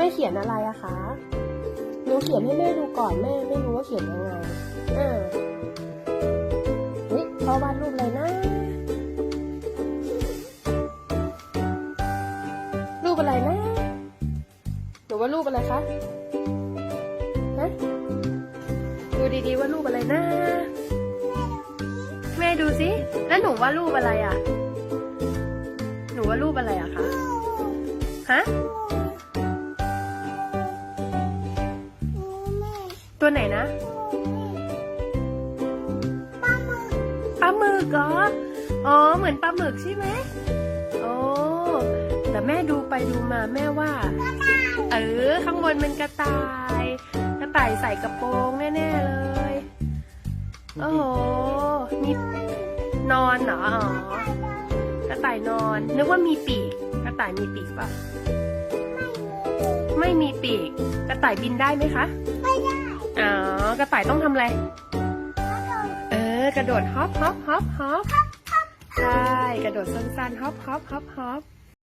ม่เขียนอะไรอะคะหนูเขียนให้แม่ดูก่อนแม่ไม่รู้ว่าเขียนยังไงอ่าเฮ้ยพ่อวาดรูปอะไรนะ รูปอะไรนะหนูว่ารูปอะไรคะฮะดูดีๆว่ารูปอะไรนะแม่ดูสิแล้วหนูว่ารูปอะไรอะหนูว่ารูปอะไรอะคะฮะ ตัวไหนนะปลาหมึกเหรออ๋อ เหมือนปลาหมึกใช่ไหมโอ้แต่แม่ดูไปดูมาแม่ว่า เออ ข้างบนเป็นกระต่ายกระต่ายใส่กระโปรงแน่ๆเลย โอ้โหมีนอนเหรออ๋อกระต่ายนอนนึกว่ามีปีก กระต่ายมีปีกเปล่าไม่มีปีก กระต่ายบินได้ไหมคะไม่ได้ อกระต่ายต้องทำอะไร เออ กระโดดฮอปฮอปฮอปฮอปใช่ กระโดดสั้นๆฮอปฮอปฮอปฮอป